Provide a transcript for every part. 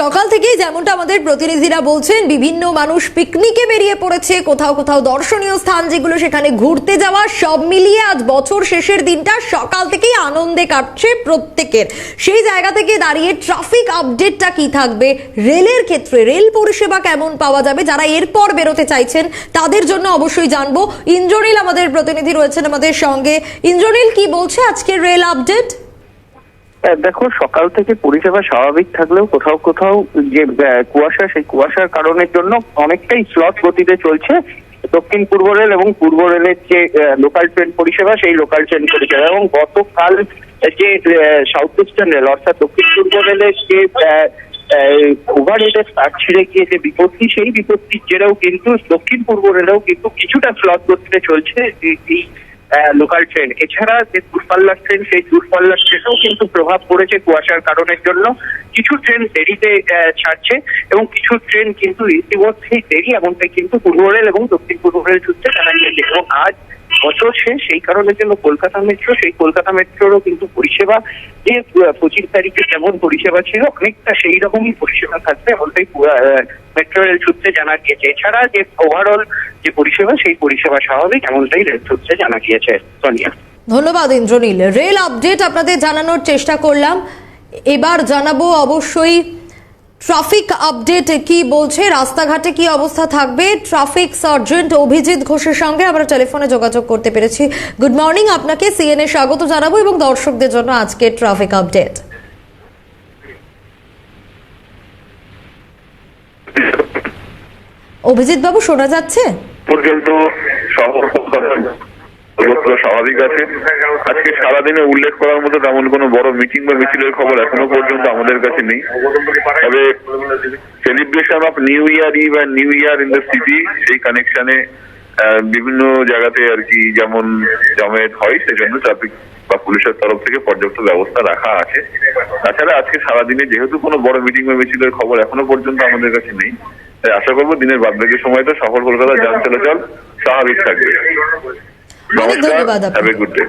সকাল থেকেই যেমনটা আমাদের প্রতিনিধিরা বলছেন, বিভিন্ন মানুষ পিকনিকে বেরিয়ে পড়েছে। কোথাও কোথাও দর্শনীয় স্থান যেগুলো সেখানে ঘুরতে যাওয়া, সব মিলিয়ে আজ বছর শেষের দিনটা সকাল থেকেই আনন্দে কাটছে প্রত্যেকের। সেই জায়গা থেকে দাঁড়িয়ে ট্রাফিক আপডেটটা কি থাকবে? রেলের ক্ষেত্রে রেল পরিষেবা কেমন পাওয়া যাবে? যারা এরপর বেরোতে চাইছেন, তাদের জন্য অবশ্যই জানব। ইন্দ্রনীল আমাদের প্রতিনিধি রয়েছেন আমাদের সঙ্গে। ইন্দ্রনীল, কি বলছে আজকের রেল আপডেট দেখো, সকাল থেকে পরিষেবা স্বাভাবিক থাকলেও কোথাও কোথাও যে কুয়াশা, সেই কুয়াশার কারণের জন্য অনেকটাই স্লট গতিতে চলছে। দক্ষিণ পূর্ব রেল এবং পূর্ব রেলের যে লোকাল ট্রেন পরিষেবা, সেই লোকাল ট্রেন পরিষেবা এবং গতকাল যে সাউথ ইস্টার্ন রেল অর্থাৎ দক্ষিণ পূর্ব রেলের যে ওভারহেডের তার ছিঁড়ে গিয়ে যে বিপত্তি, সেই বিপত্তির জেরেও কিন্তু দক্ষিণ পূর্ব রেলেও কিন্তু কিছুটা স্লট গতিতে চলছে। এই- লোকাল ট্রেন এছাড়া যে দূরপাল্লার ট্রেন সেই দূরপাল্লার ট্রেনেও কিন্তু প্রভাব পড়েছে কুয়াশার কারণের জন্য। কিছু ট্রেন দেরিতে ছাড়ছে এবং কিছু ট্রেন কিন্তু ইতিমধ্যেই দেরি, এমনটাই কিন্তু পূর্ব রেল এবং দক্ষিণ পূর্ব রেল সূত্রে জানা গিয়েছে। এবং আজ বছর শেষ সেই কারণের জন্য কলকাতা মেট্রো সেই কলকাতা মেট্রোরও কিন্তু পরিষেবা যে পঁচিশ তারিখে যেমন পরিষেবা ছিল, অনেকটা সেই রকমই পরিষেবা থাকবে, এমনটাই মেট্রো রেল সূত্রে জানা গিয়েছে। এছাড়া যে ওভারঅল যে পরিষেবা, সেই পরিষেবা স্বাভাবিক, এমনটাই রেল সূত্রে জানা গিয়েছে, সোনিয়া। ধন্যবাদ, ইন্দ্রনীল। রেল আপডেট আপনাদের জানানোর চেষ্টা করলাম। এবার জানাব অবশ্যই ট্রাফিক আপডেট কি বলছে? রাস্তাঘাটে কি অবস্থা থাকবে? ট্রাফিক সার্জেন্ট অভিজিৎ ঘোষের সঙ্গে আমরা টেলিফোনে যোগাযোগ করতে পেরেছি। গুড মর্নিং, আপনাকে সিএনএ স্বাগত জানাব এবং দর্শকদের জন্য আজকের ট্রাফিক আপডেট। অভিজিৎ বাবু, শোনা যাচ্ছে? পর্যন্ত শহর সর্বত্র স্বাভাবিক আছে। আজকে সারাদিনে উল্লেখ করার মতো তেমন কোনো বড় মিটিং বা মিছিলের খবর এখনও পর্যন্ত আমাদের কাছে নেই। তবে celebration of new year eve and new year in the city সেই কানেকশনে বিভিন্ন জায়গাতে আর কি যেমন জমায়েত হয়, সেজন্য ট্রাফিক বা পুলিশের তরফ থেকে পর্যাপ্ত ব্যবস্থা রাখা আছে। তাছাড়া আজকে সারাদিনে যেহেতু কোনো বড় মিটিং বা মিছিলের খবর এখনও পর্যন্ত আমাদের কাছে নেই, তাই আশা করব দিনের বাদবাকি সময়টা শহর কলকাতা যান চলাচল স্বাভাবিক থাকবে। অনেক ধন্যবাদ আপনাকে।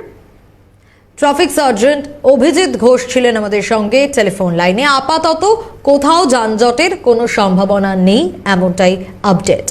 ট্রাফিক সার্জেন্ট অভিজিৎ ঘোষ ছিলেন আমাদের সঙ্গে টেলিফোন লাইনে আপাতত কোথাও যানজটের কোনো সম্ভাবনা নেই এমনটাই আপডেট